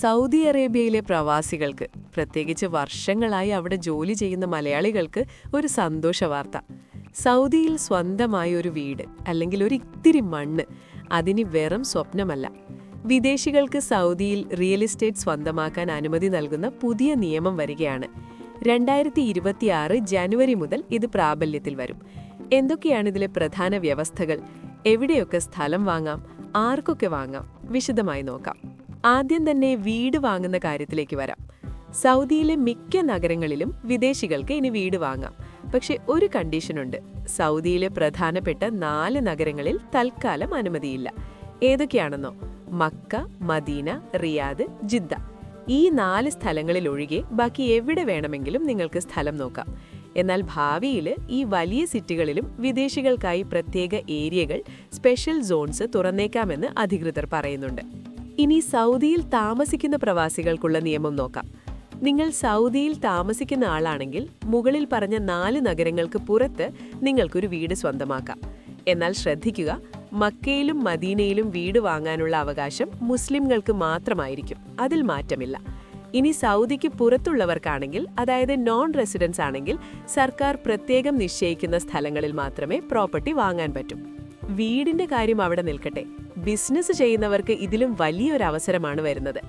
Saudi അറേബ്യയിലെ പ്രവാസികൾക്ക് പ്രത്യേകിച്ച് വർഷങ്ങളായി അവിടെ ജോലി ചെയ്യുന്ന മലയാളികൾക്ക് ഒരു സന്തോഷ വാർത്ത. സൗദിയിൽ സ്വന്തമായ ഒരു വീട് അല്ലെങ്കിൽ ഒരു ഇത്തിരി മണ്ണ് അതിന് വെറും സ്വപ്നമല്ല. വിദേശികൾക്ക് സൗദിയിൽ റിയൽ എസ്റ്റേറ്റ് സ്വന്തമാക്കാൻ അനുമതി നൽകുന്ന പുതിയ നിയമം വരികയാണ്. രണ്ടായിരത്തി ഇരുപത്തിയാറ് ജനുവരി മുതൽ ഇത് പ്രാബല്യത്തിൽ വരും. എന്തൊക്കെയാണ് ഇതിലെ പ്രധാന വ്യവസ്ഥകൾ? എവിടെയൊക്കെ സ്ഥലം വാങ്ങാം? ആർക്കൊക്കെ വാങ്ങാം? വിശദമായി നോക്കാം. ആദ്യം തന്നെ വീട് വാങ്ങുന്ന കാര്യത്തിലേക്ക് വരാം. സൗദിയിലെ മിക്ക നഗരങ്ങളിലും വിദേശികൾക്ക് ഇനി വീട് വാങ്ങാം. പക്ഷെ ഒരു കണ്ടീഷനുണ്ട്. സൗദിയിലെ പ്രധാനപ്പെട്ട നാല് നഗരങ്ങളിൽ തൽക്കാലം അനുമതിയില്ല. ഏതൊക്കെയാണെന്നോ? Mecca Medina Riyadh Jeddah. ഈ നാല് സ്ഥലങ്ങളിൽ ഒഴികെ ബാക്കി എവിടെ വേണമെങ്കിലും നിങ്ങൾക്ക് സ്ഥലം നോക്കാം. എന്നാൽ ഭാവിയിൽ ഈ വലിയ സിറ്റികളിലും വിദേശികൾക്കായി പ്രത്യേക ഏരിയകൾ സ്പെഷ്യൽ സോൺസ് തുറന്നേക്കാമെന്ന് അധികൃതർ പറയുന്നുണ്ട്. ഇനി സൗദിയിൽ താമസിക്കുന്ന പ്രവാസികൾക്കുള്ള നിയമം നോക്കാം. നിങ്ങൾ സൗദിയിൽ താമസിക്കുന്ന ആളാണെങ്കിൽ മുകളിൽ പറഞ്ഞ നാല് നഗരങ്ങൾക്ക് പുറത്ത് നിങ്ങൾക്കൊരു വീട് സ്വന്തമാക്കാം. എന്നാൽ ശ്രദ്ധിക്കുക മക്കയിലും മദീനയിലും വീട് വാങ്ങാനുള്ള അവകാശം മുസ്ലിംകൾക്ക് മാത്രമായിരിക്കും. അതിൽ മാറ്റമില്ല. ഇനി സൗദിക്ക് പുറത്തുള്ളവർക്കാണെങ്കിൽ അതായത് നോൺ റെസിഡൻസ് ആണെങ്കിൽ സർക്കാർ പ്രത്യേകം നിശ്ചയിക്കുന്ന സ്ഥലങ്ങളിൽ മാത്രമേ പ്രോപ്പർട്ടി വാങ്ങാൻ പറ്റൂ. വീടിന്റെ കാര്യം അവിടെ നിൽക്കട്ടെ. ബിസിനസ് ചെയ്യുന്നവർക്ക് ഇതിലും വലിയൊരു അവസരമാണ് വരുന്നത്.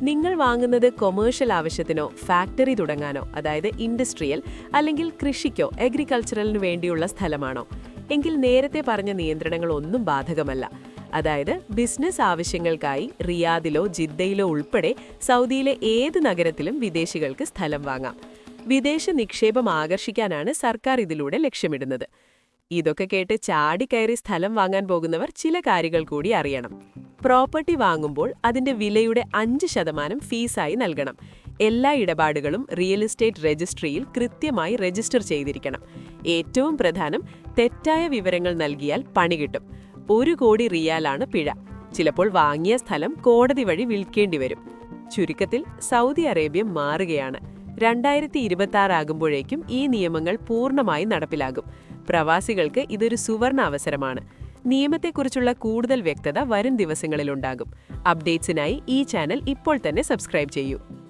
നിങ്ങൾ വാങ്ങുന്നത് കൊമേഴ്ഷ്യൽ ആവശ്യത്തിനോ ഫാക്ടറി തുടങ്ങാനോ അതായത് ഇൻഡസ്ട്രിയൽ അല്ലെങ്കിൽ കൃഷിക്കോ അഗ്രികൾച്ചറലിനു വേണ്ടിയുള്ള സ്ഥലമാണോ? എങ്കിൽ നേരത്തെ പറഞ്ഞ നിയന്ത്രണങ്ങൾ ഒന്നും ബാധകമല്ല. അതായത് ബിസിനസ് ആവശ്യങ്ങൾക്കായി റിയാദിലോ ജിദ്ദയിലോ ഉൾപ്പെടെ സൗദിയിലെ ഏത് നഗരത്തിലും വിദേശികൾക്ക് സ്ഥലം വാങ്ങാം. വിദേശ നിക്ഷേപം ആകർഷിക്കാനാണ് സർക്കാർ ഇതിലൂടെ ലക്ഷ്യമിടുന്നത്. ഇതൊക്കെ കേട്ട് ചാടിക്കയറി സ്ഥലം വാങ്ങാൻ പോകുന്നവർ ചില കാര്യങ്ങൾ കൂടി അറിയണം. പ്രോപ്പർട്ടി വാങ്ങുമ്പോൾ അതിന്റെ വിലയുടെ അഞ്ച് ശതമാനം ഫീസായി നൽകണം. എല്ലാ ഇടപാടുകളും റിയൽ എസ്റ്റേറ്റ് രജിസ്ട്രിയിൽ കൃത്യമായി രജിസ്റ്റർ ചെയ്തിരിക്കണം. ഏറ്റവും പ്രധാനം തെറ്റായ വിവരങ്ങൾ നൽകിയാൽ പണി കിട്ടും. ഒരു കോടി റിയാലാണ് പിഴ. ചിലപ്പോൾ വാങ്ങിയ സ്ഥലം കോടതി വഴി വിൽക്കേണ്ടി വരും. ചുരുക്കത്തിൽ സൗദി അറേബ്യ മാറുകയാണ്. രണ്ടായിരത്തി ഇരുപത്തി ആകുമ്പോഴേക്കും ഈ നിയമങ്ങൾ പൂർണമായി നടപ്പിലാകും. പ്രവാസികൾക്ക് ഇതൊരു സുവർണ അവസരമാണ്. നിയമത്തെക്കുറിച്ചുള്ള കൂടുതൽ വ്യക്തത വരും ദിവസങ്ങളിലുണ്ടാകും. അപ്ഡേറ്റ്സിനായി ഈ ചാനൽ ഇപ്പോൾ തന്നെ സബ്സ്ക്രൈബ് ചെയ്യൂ.